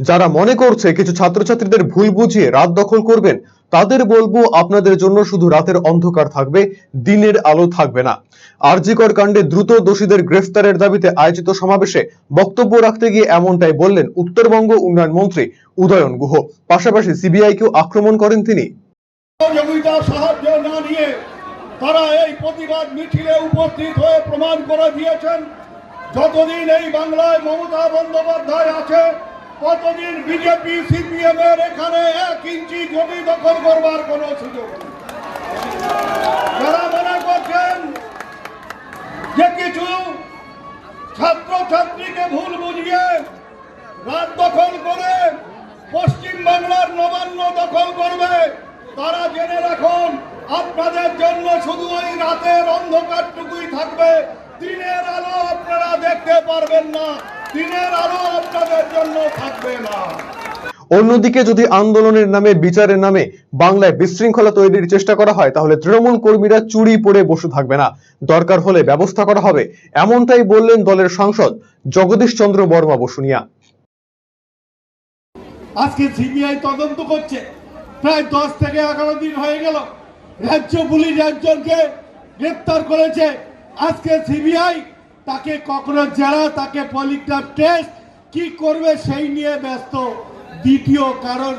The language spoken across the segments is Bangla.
যারা মনে করছে কিছু ছাত্রছাত্রীদের ভুল বুঝিয়ে রাত দখল করবেন, তাদের বলব আপনাদের জন্য শুধু রাতের অন্ধকার থাকবে, দিনের আলো থাকবে না। আরজিকর কাণ্ডে দ্রুত দোষীদের গ্রেফতারের দাবিতে আয়োজিত সমাবেশে বক্তব্য রাখতে গিয়ে এমনটাই বললেন উত্তরবঙ্গ উন্নয়ন মন্ত্রী উদয়ন গুহ। পাশাপাশি সিবিআইকেও আক্রমণ করেন তিনি। তারা এই প্রতিবাদ মিছিলে উপস্থিত হয়ে প্রমাণ করে দিয়েছেন, যতদিন এই বাংলায় মমতা বন্দ্যোপাধ্যায় আছে ততদিন বিজেপি সিপিএম এর এখানে এক ইঞ্চি জমি দখল করবার কোনো সুযোগ যারা মনে করছেন যে কিছু ছাত্র ছাত্রীকে ভুল বুঝিয়ে রাত দখল করে পশ্চিম বাংলার নবান্ন দখল করবে, তারা জেনে রাখুন, আপনাদের জন্য শুধু ওই রাতের অন্ধকারটুকুই থাকবে। দিনের আলো আপনারা দেখতে পারবেন না। দিনের আলো আপনাদের জন্য থাকবে না। অন্যদিকে যদি আন্দোলনের নামে বিচারের নামে বাংলায় বিশৃঙ্খলা তৈরির চেষ্টা করা হয় তাহলে তৃণমূল কর্মীরা চুরি পড়ে বসে থাকবে না। দরকার হলে ব্যবস্থা করা হবে। এমনটাই বললেন দলের সাংসদ জগদীশ চন্দ্র বর্মা বসুনিয়া। আজকে সিবিআই তদন্ত করছে। প্রায় দশ থেকে এগারো দিন হয়ে গেল। রাজ্য পুলিশ একজনকে গ্রেপ্তার করেছে। আজকে সিবিআই তাকে কখনো জেরা তাকে পলিগ্রাফ টেস্ট কি করবে সেই নিয়ে ব্যস্ত। দ্বিতীয় কারণ,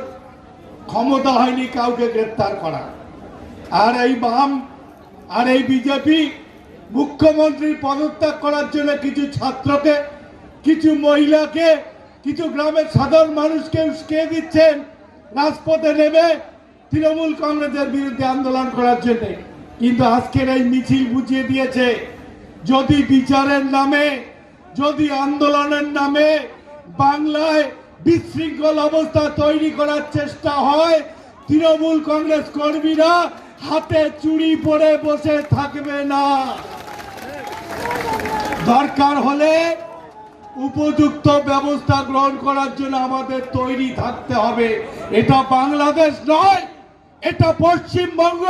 ক্ষমতা হয়নি কাউকে গ্রেপ্তার করা। আর এই বাম, আর এই বিজেপি মুখ্যমন্ত্রীর পদত্যাগ করার জন্য কিছু ছাত্রকে, কিছু মহিলাকে, কিছু গ্রামের সাধারণ মানুষকে উস্কে দিচ্ছেন, রাজপথে নেমে তৃণমূল কংগ্রেসের বিরুদ্ধে আন্দোলন করার জন্য। কিন্তু আজকের এই মিছিল বুঝিয়ে দিয়েছে যদি বিচারের নামে, যদি আন্দোলনের নামে বাংলায় বিশৃঙ্খল অবস্থা তৈরি করার চেষ্টা হয়, তৃণমূল কংগ্রেস কর্মীরা হাতে চুরি পরে বসে থাকবে না। দরকার হলে উপযুক্ত ব্যবস্থা গ্রহণ করার জন্য আমাদের তৈরি থাকতে হবে। এটা বাংলাদেশ নয়, এটা পশ্চিমবঙ্গ।